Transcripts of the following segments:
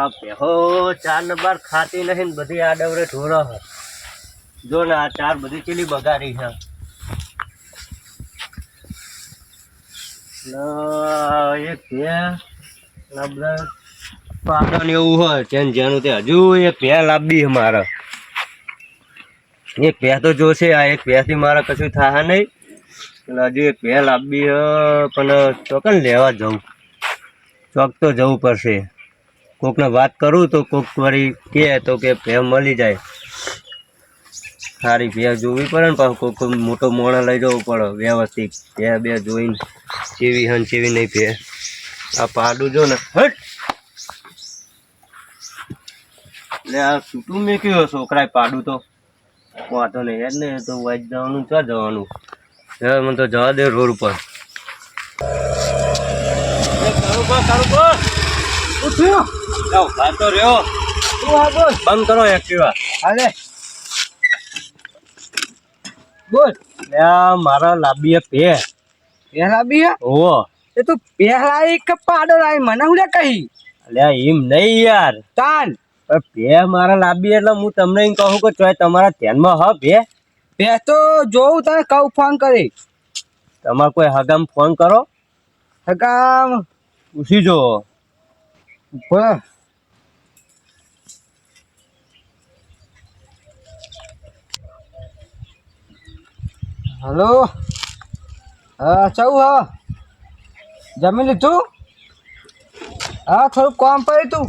આ પેહો ચાર નંબર ખાતી નહીં ને બધી આડવરે ઢોરો છે જો ને આ ચાર બધી ચીલી બગાડી છે. એક આ ને એવું હોય તેને જેનું તે હજુ એક ભે લાવવી છે મારે. એક ભે તો જોશે, આ એક ભેથી મારે કશું થાય નહીં. એટલે હજુ એક લાવવી છે, પણ ચોકન લેવા જવું. ચોક તો જવું પડશે. કોકને વાત કરું તો કોક વળી કહે તો કે ભે મળી જાય. સારી ભે જોવી પડે ને પાછું કોક મોટો મોણો લઈ જવો પડે વ્યવસ્થિત. ભે બે જોઈને ચેવી હન ચીવી નહીં ભે આ પાડું જો ને. હટ! એટલે આ છૂટું મેં કયો છોકરાએ પાડું તો. વાંધો નહીં યાર ને તો વાંચ જવાનું ક્યાં જવાનું? હવે મને તો જવા દે રોડ ઉપર. બંધ કરો એક્ટિવા હાલે. બોલ. મારા લાંબી પે પે બી ઓ એ તું પહેલા એક પાડો લાવી મને હું કહી? લે એમ નહીં યાર. તાન પણ મારા લાંબી એટલે હું તમને એમ કહું કે ચોય તમારા ધ્યાનમાં હ ભે. બે તો જોઉં તને કહું ફોન કરી. તમારે કોઈ હગામ ફોન કરો? હકામ પૂછી જો બોલો હલો? હા, ચૌ હા. જમી લીધું? હા થોડું કામ પડ્યું તું.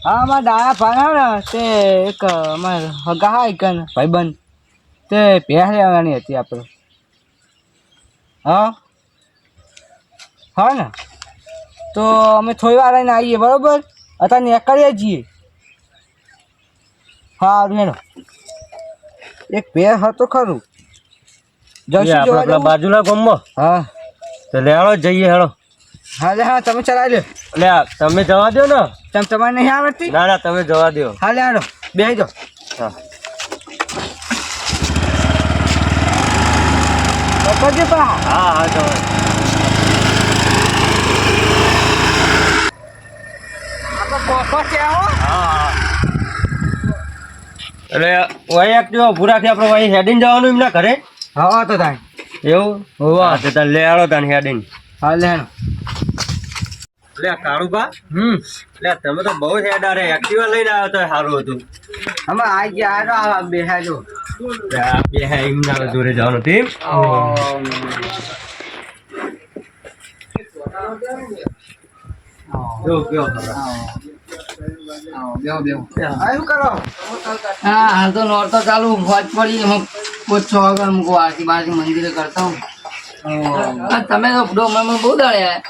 હા, અમારા ડાયા ભાઈ ને, તે એક અમારે હગા હા એક ભાઈબંધ. તે ભેહ લેવાની હતી આપણે હા? હા ને? તો અમે થોડી વાર આવીને આવીએ, બરાબર? અત્યારે નીકળીએ જઈએ હા મેડમ એક પેર હતો ખરું. જશું આપણા જોવા જવું? બાજુના ગામમાં. હા. તો લે હાલો જઈએ હેડો હા લે હા તમે ચલાવી લો. એટલે તમે જવા દો ને. તમે તમારે નહીં આવડતી? ના ના તમે જવા દો લે હાલો. બેસી જાઓ હા હા હા જવા હો હા. એટલે વહી એક ઊભું રાખી આપણે વહી હેડીને જવાનું એમના ઘરે. હા તો થાય એવું? હોવા. તો તાર લે આવો તાને હેડીને. હા લે લે કાળુબા હમ. લે તમે તો બહુ હેડા રે એક્ટિવા લઈને આવ્યો તો સારું હતું. અમે આ ગયા આ બેહાજો લે આ બે હે એમના જોડે જવાનું તેમ. જો કયો આ હા હાલ તો નોર્તો ચાલુ ફોજ પડી હું આગળ મૂકો આરતી બારતી મંદિરે કરતા હું. તમે તો મને બહુ દળ્યા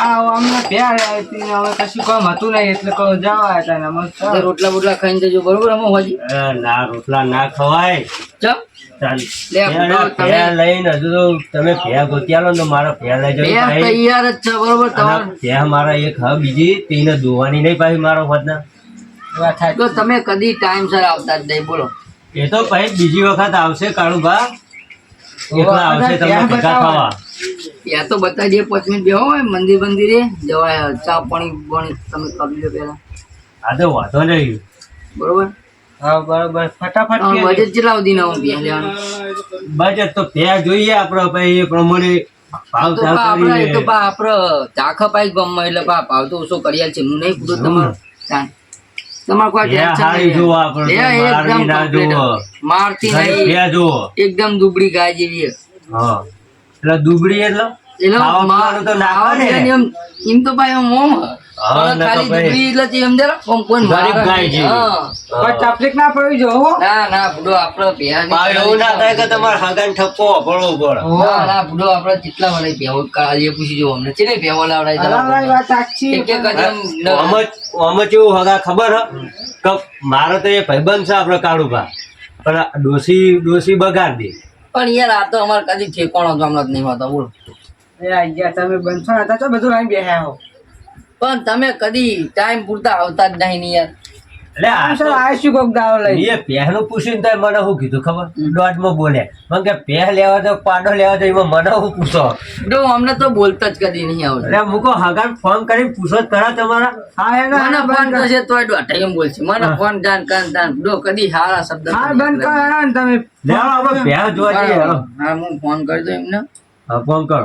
આ અમને પ્યાર હતી હવે કશું કામ હતું નહીં એટલે કહો જવા હતા ને અમે રોટલા બોટલા ખાઈને જજો બરોબર? અમે હોજી? ના રોટલા ના ખવાય. ચમ? ચાલ લે, બુડો, ભે લઈને હજુ તો તમે ભે ગોતી આલો ને તો મારા ભે લઈ બે જવું ભાઈ તૈયાર જ છે બરોબર? તમારે મારા એક હ બીજી તેને દોવાની નહીં પાછી મારો હોદના. વાત થાય તો તમે કદી ટાઈમ સર આવતા જ નહીં બોલો. એ તો પછી બીજી વખત આવશે કાળુભા. એકલા આવશે તમને ભેગા. થવા. ત્યાં તો બતાવી જે પાંચ મિનિટ બેહો હોય મંદિર મંદિરે જવાય ચા પાણી પાણી તમે કરી લો પેલા આ તો વાંધો નહીં. બરોબર? હા બરોબર. ફટાફટ હા. બજેટ કેટલા સુધી ના હું લેવાનું? બજેટ તો ભે જોઈએ આપણે ભાઈ એ પ્રમાણે ભાવ તો આપણે તો આપણે ચાખા પાઈ ગમમાં એટલે ભાવ તો ઓછો કરી છે. હું નહીં પૂછું તમારો. તમારે કોઈ ટેન્શન. જુઓ આપણે એકદમ ના મારતી નહીં જુઓ એકદમ દુબળી ગાય જેવી. હા એટલે દુબળી એટલે એટલે મારું તો નાખવા ને. એમ તો ભાઈ મોમ મારે આપડે આપડે ખબર મારે તો એ ભાઈબંધ છે આપણે કાળુભા. પણ ડોસી ડોસી બગાડ દે. પણ યાર આ તો અમારે કદી ઠેકોણો જ નહીં હોતા બોલો. એ આ ગયા તમે બંધો હતા બધું લઈને બેહ્યા હો. પણ તમે કદી ટાઈમ પૂરતા આવતા જ નહીં ને યાર. એટલે આ તો કોક દાવો લઈ? એ પહેલું પૂછ્યું તો મને શું કીધું ખબર? દોઢમાં બોલે મને કે પહે લેવા જાવ પાડો લેવા જાવ એમાં મને શું પૂછો? ડો અમને તો બોલતા જ કદી નહીં એટલે મૂકો હગાન ફોન કરીને પૂછો જ ખરા તમારા. હા એને મને ફોન કરશે તોય દોઢ એમ બોલશે. મને ફોન જાન કાન કદી હારા શબ્દ હા બંધ કરો તમે. પહે જોવા જઈએ. હા હું ફોન કરી દઉં એમને. હા ફોન કરો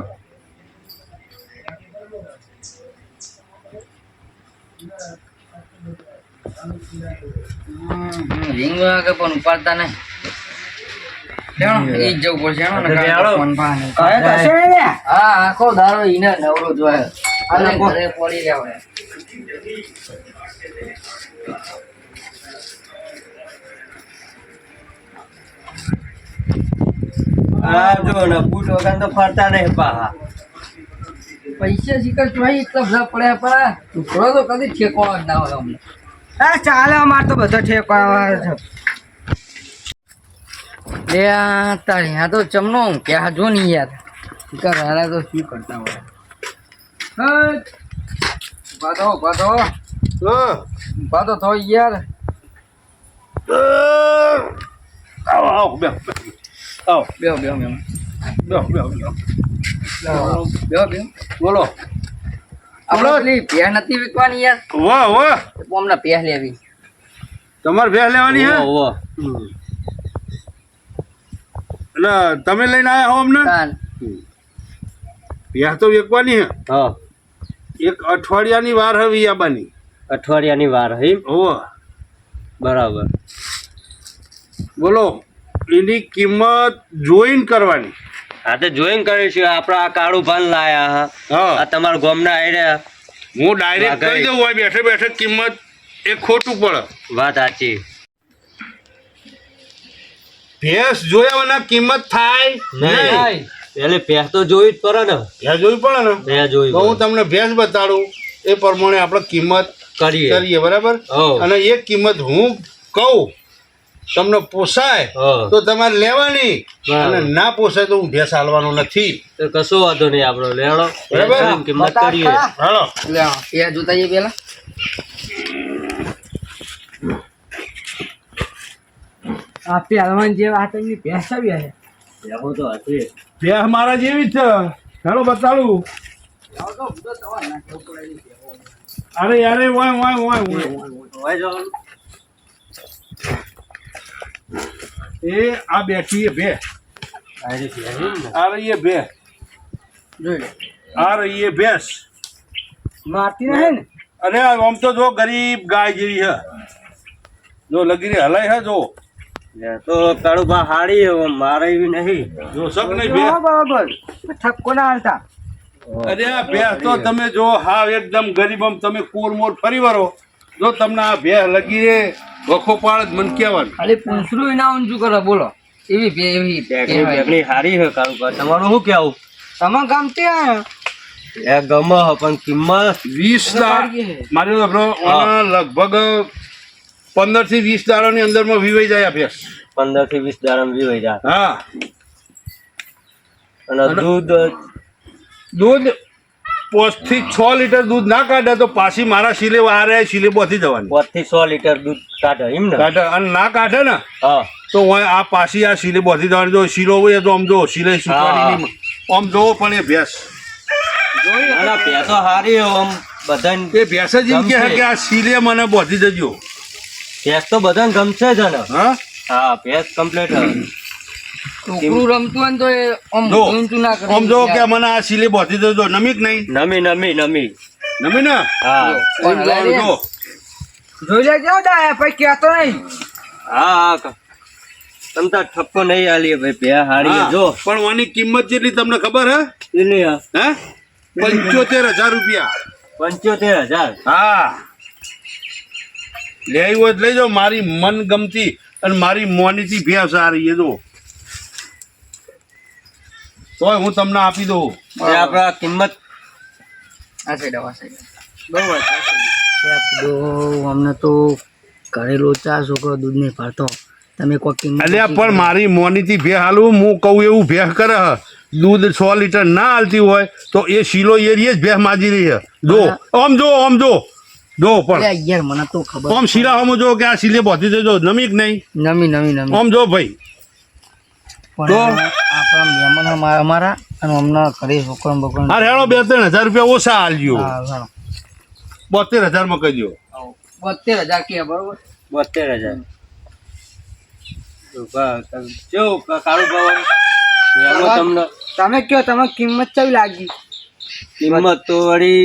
રિંગ વાગે પણ ઉપાડતા નહીં લેણો, ઈ જ જવું પડશે હેણો, નકર લેણો. ફોન પા નહીં. હવે કશે નહીં. ને. હા આખો દાડો ઈને નવરો જોયો અને ઘરે પડી રહ્યા હોય જો ને બૂટ વગર તો ફરતા નહીં પાહા. પૈસા શીખર ચોઈ એટલા બધા પડ્યા પડ્યા ટુકડો તો કદી ઠેકો જ ના હોય અમને. હા ચાલે અમાર તો બધો ઠેકો આવે છે. લે આ તારી આ તો ચમનો ક્યાં જો નહીં યાર. હારા તો શું કરતા હોય? બાધો થો ઊભા થો. યાર. આવો આવો બે આવો. બેહો બેહો બેહો. બે બે બેહો બેહો. બોલો. નથી વિકવાની યાર. વાહ વાહ. અમને ભેહ લેવી. તમારે ભેસ લેવાની હે. એટલે તમે લઈને આવ્યા હો અમને? ભેહ તો વેકવાની હે. હા. એક અઠવાડિયાની વાર હવે વિયાબાની. અઠવાડિયાની વાર હે હોવ. બરાબર. બોલો એની કિંમત જોઈન કરવાની. હા તો જોઈન કરીશું આપણા આ કાળું ભાન લાયા હા. તમારા ગોમના આઈડિયા હું ડાયરેક્ટ કહી દઉં હોય બેઠે બેઠે કિંમત એ ખોટું પડે. વાત સાચી. ભેંસ જોયા વના કિંમત થાય નહીં. એટલે ભેંસ તો જોઈ જ પડે ને. ભેંસ જોવી પડે ને? બે જોઈ હું તમને ભેંસ બતાડું એ પ્રમાણે આપણે કિંમત કરીએ. કરીએ બરાબર? હો. અને એ કિંમત હું કહું તમને પોસાય તો તમારે લેવાની. અને ના પોસાય તો હું ભેસ હાલવાનો નથી. કશો વાંધો નહીં આપણો લેવડો બરાબર. કિંમત કરીએ હાલો. લે ભેહ જોતા જઈએ પેલા આ પહેલવાન જે વાત એમની ભેસ આવી છે તો ભેંસ મારા જેવી જ છે. હેલો બતાડું. અરે યારે વાય વાય વાય વાય. હોય જવાનું? એ આ બેઠી એ બે. આ રહીએ બે. રહી એ ભે આ રહી એ ભેંસ મારતી નહીં ને? અને આમ તો જો ગરીબ ગાય જેવી હે જો લગીરી હલાય હે જો. તો કાળું બા હાડી મારે એવી નહીં. જો શક નહીં બે. હા, બરાબર. ઠપકો ના હાલતા. અરે આ ભેંસ તો તમે જો હાવ એકદમ ગરીબ આમ તમે કોર મોર ફરી વરો જો તમને આ ભે લગી રે વખો પાડ જ મન કહેવાનું. ખાલી પૂંછડું એના ઊંચું કરે બોલો. એવી ભે એવી બેગની હારી હે ભા તમારું શું કેવું તમે ગમતી હે. એ ગમે હે, પણ કિંમત વીસ દા- મારે લગભગ પંદરથી વીસ દાડાની અંદરમાં વિવાઈ જાય અભ્યાસ ભેંસ. પંદરથી વીસ દાડામાં વીવાઈ જાય. હા. અને- દૂધ દૂધ પાંચથી છ લીટર દૂધ ના કાઢે તો પાછી મારા શીલે વારે શીલે બોથી જવાની. પાંચથી સો લીટર દૂધ કાઢે એમ ને? કાઢે અને ના કાઢે ને હા. તો આ પાછી આ શીલે બોથી જવાની. જો શીલો હોય તો આમ જો શીલે શીખવાની આમ જોવો પણ એ ભેંસ. પેસો હારી આમ બધાને એ ભેંસ જ એમ કે આ શીલે મને બોધી જજો. ભેંસ તો બધાને ગમશે જ ને. હા? હા ભેંસ કમ્પ્લીટ છોકરું રમતું હોય તો એ આમ જો ઊંચું ના કરે. આમ જો કે મને આ શીલે બોધી જજો નમીક નહીં. નમી નમી નમી. નમી ને? હા. પણ જો. જોઈ લેજો ડાયા પછી કહેતો નહીં. હા હા તમ તાર ઠપકો નહીં આલી ભાઈ બે હારી જો. પણ આની કિંમત કેટલી તમને ખબર હે? કેટલી હે? હે? પંચોતેર હજાર રૂપિયા. પંચોતેર હજાર? હા. લેવી હોય લઈ જાઓ મારી મન ગમતી અને મારી મોનીથી ભેંસ આ રહી જો. તોય હું તમને આપી દઉં. એ આપણા કિંમત. આ સાઈડ આવો, આ સાઈડ બહુ દો અમને તો ઘરે લોચા છોકરો દૂધ નહીં ફાળતો તમે કોઈ કિંમત અલ્યા પણ મારી મોનીથી ભે હાલું. હું કહું એવું ભેહ કરે. દૂધ સો લીટર ના હાલતી હોય તો એ શીલો એરીએ જ ભેહ માજી રહી છે. જો આમ જો આમ જો. જો પણ યાર મને તો ખબર આમ શિરામાં જો કે આ શીલે પહોંચી જજો દેજો કે નહીં. નમી નમી નમી. આમ જો ભાઈ. પણ તો? આપણા મહેમાન અમારા અમારા અને હમણાં ઘરે છોકરા બકરા અરે હેડો બે ત્રણ હજાર રૂપિયા ઓછા હા. બોતેર હજારમાં હજાર કે બરોબર? બોતેર હજાર. કેવું કાળું ભાવ તમને. તમે કયો તમે કિંમત કેવી લાગી? કિંમત તો વળી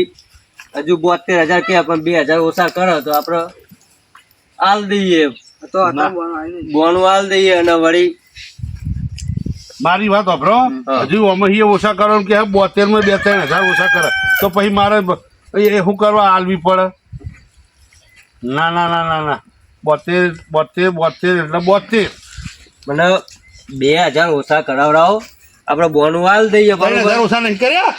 હજુ બોતેર હજાર કે પણ બે હજાર ઓછા કરો તો આપણે હાલ દઈએ. તો બોનું હાલ દઈએ અને વળી મારી વાત વાપરો. હજુ અમે ઓછા કરો કે બોતેરમાં બે ત્રણ હજાર ઓછા કરે. તો પછી મારે એ શું કરવા હાલવી પડે? ના ના ના ના ના. બોતેર બોતેર બોતેર એટલે બોતેર. મને બે હજાર ઓછા કરાવડાવો. આપણે બોનું હાલ દઈએ હજાર ઓછા નહીં કર્યા?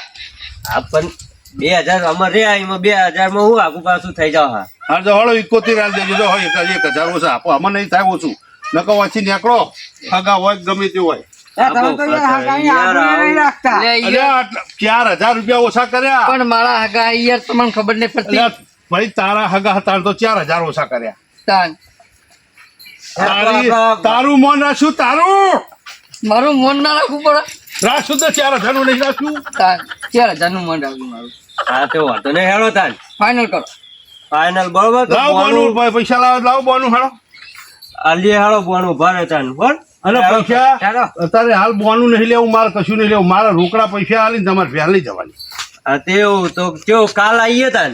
હા પણ બે હજાર અમારે રહ્યા એમાં બે હજારમાં હું આખું પાછું થઈ જાવ હા. હા તો હળો ઇકોતેર હાલ દેજો જો એક હજાર ઓછા આપો. આમાં નહીં થાય ઓછું. નકો વાંચી નીકળો. હગા હોય ગમે તે હોય. ચાર હજાર રૂપિયા ઓછા કર્યા? પણ મારા હગા યાર તમને ખબર નહીં પડતી. ભાઈ તારા હગા હતા તો ચાર હજાર ઓછા કર્યા. તાન. તારું મોન રાખ્યું તારું! મારું મોન ના રાખવું પડે. રાખ્યું તો ચાર હજારનું નહીં રાખ્યું ચાર હજારનું મોન રાખવું મારું. હા તો વાંધો નહીં હેડો તાન. ફાઇનલ કરો. ફાઇનલ બરોબર? લાવ બોનું બોનું પૈસા લાવ લાવ બોનું હાલો આલીએ હેડો બોનું ભરે તાન બોલ અને પૈસા. અત્યારે હાલ બોનું નહીં લેવું મારે કશું નહીં લેવું. મારા રોકડા પૈસા હાલી તમારે ભેર જવાની. તેવું તો કેવું કાલ આવીએ તાન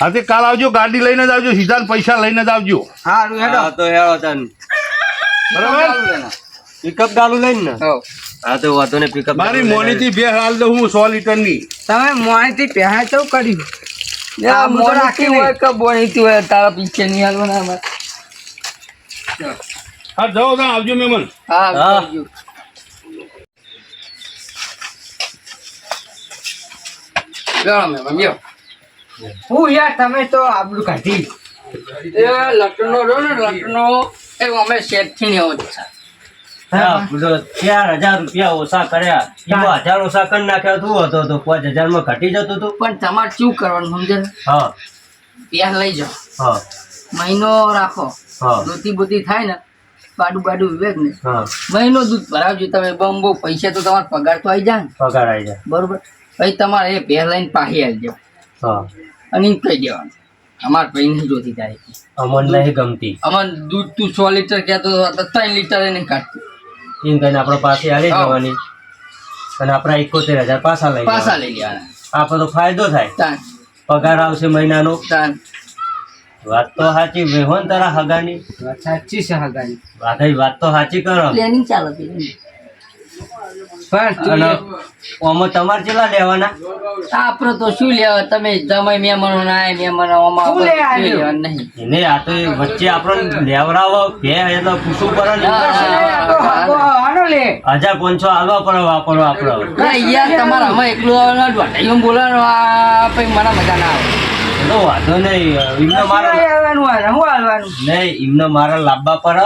હા તે કાલ આવજો ગાડી લઈને જ આવજો સીધા પૈસા લઈને જ આવજો. હારું હેડો. હા તો હેડો તાન બરાબર? પિકઅપ ચાલુ લઈને ને? હો તો વાંધો ને પિકઅપ મારી મોનીથી બે હાલ દઉં હું સો લીટરની. તમે મોણીથી પહેલા તો કર્યું મોરાખી મોનીથી હોય. કે બોનીથી હોય તારા પીછે નહીં હાલવાના અમારે. હા જાઓ ત્યાં આવજો મેમન હા આવજો. જાઓ મેમ, જાઓ. હું યાર તમે તો આબરૂ કાઢી. એ લટનો રો ને લટનો એ અમે શેઠથી ને એવો છે. હા. ચાર હજાર રૂપિયા ઓછા કર્યા. એમાં હજાર ઓછા કરી નાખ્યા તું હતો તો પાંચ હજારમાં ઘટી જતું તું. પણ તમારે શું કરવાનું સમજે હા. પ્યાસ લઈ જાઓ. હા. મહિનો રાખો. હા. દૂધી બુધી થાય ને બાડું બાડું વિવેક ને મહિનો દૂધ ભરાવજો તમે બમ બહુ પૈસા તો તમારો પગાર તો આવી જાય પગાર આવી જાય. બરોબર? પછી તમારે એ લઈને પાહી આવી જાવ અને એમ કહી દેવાનું. અમાર પછી નહીં જોતી તારીખ અમન નહીં ગમતી. અમન દૂધ તું સો લીટર કહેતો હતો ત્રણ લીટર નહીં કાઢતું. એમ કહીને આપણે પાસે આવી જવાની. અને આપણા એકોતેર હજાર પાછા લઈ પાછા લઈ લેવાના. આપણો તો ફાયદો થાય. પગાર આવશે મહિનાનો. તાન વાત તો સાચી વેહો તારા હગાની. સાચી છે હગાની. વાઘઈ વાત તો સાચી કરો. પ્લેનિંગ ચાલે. પણ ઓમાં તમારે કેટલા લેવાના? આપણે તો શું લેવા? તમે જમાઈ મહેમાનો ના આય મહેમાનો આમાં આપણે નહીં. એને આ તો વચ્ચે આપણને લેવડાવો બે એટલે પૂછવું પડે હજાર પાંચસો હાલવા પડે વાપરો આપડે યાર તમારે અમે એકલું પછી મને મજા ના આવે. એનો વાંધો નહીં એમને મારા આવવાનું હું આવવાનું નહીં એમને મારા લાંબા પર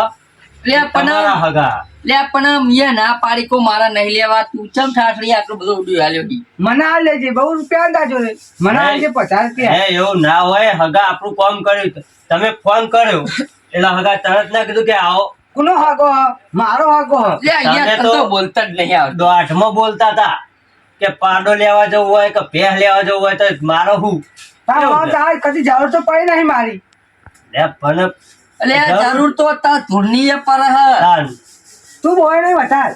લે પણ હગા. લે પણ મેં ના પાડી કો મારા નહીં લેવા. તું ચમ ઠાઠડી આટલું બધું ઉડ્યું હાલ્યો મને આ લેજે બહુ રૂપિયા હતા જોડે મને આ પચાસ રૂપિયા. હે એવું ના હોય હગા આપણું કામ કર્યું. તમે ફોન કર્યો. એટલે હગા તરત ના કીધું કે આવો. કોનો હાગો મારો હાગો લે તો તો- બોલતા જ નહીં આવડતું. દોઢમાં બોલતા હતા કે પાડો લેવા જવું હોય કે ભેહ લેવા જવું હોય તો મારો હું? કદી જરૂર તો પડી નહીં મારી. પણ એટલે જરૂર તો તાર ધૂળની પર તું બોય નહીં વધાર.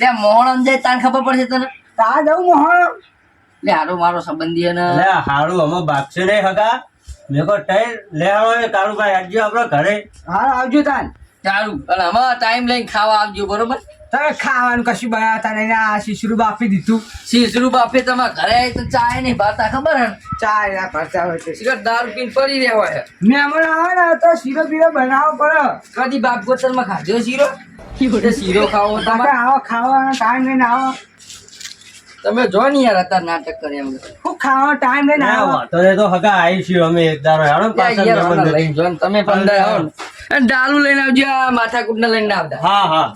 લે મોહન અંજાય તાન ખબર પડશે તને? તા જવું મોહન. લે હારો મારો સંબંધી ને લે હારું અમે નહીં હગા. મેં કહો લે આવે કાળુભાઈ આજજો આપડે ઘરે. હા આવજો તાન. સારું. અને ટાઈમ લઈને ખાવા આવજો બરોબર? તમે ખાવાનું કશું બનાવતા નહીં. ને આ શીશરું આપી દીધું. શીશરૂ બાપે તમારા ઘરે આવી તો ચાય નહીં ભરતા ખબર હે? ને? ચા એના ખર્ચા હોય છે સિગર દારૂ પીને પડી રહેવા હે મહેમાન આવે ને તો શીરો બીરો બનાવવો પડે. કદી બાપ ગોતરમાં ખાધો શીરો? શીરો ખાવો તમે તમારે? આવો ખાવાનો ટાઈમ લઈને આવો. તમે જો ને યાર અત્યારે નાટક કરે એમ. હું ખાવાનો ટાઈમ લઈને ના આવો. તો હગા આવીશું અમે એક દારો હેડો ને પાછા યાર મહેમાન આને ઘરે. લઈને જો ને તમે પંદર આવો ને. ડાલુ લઈને આવજો આ ને લઈને આવતા. હા હા.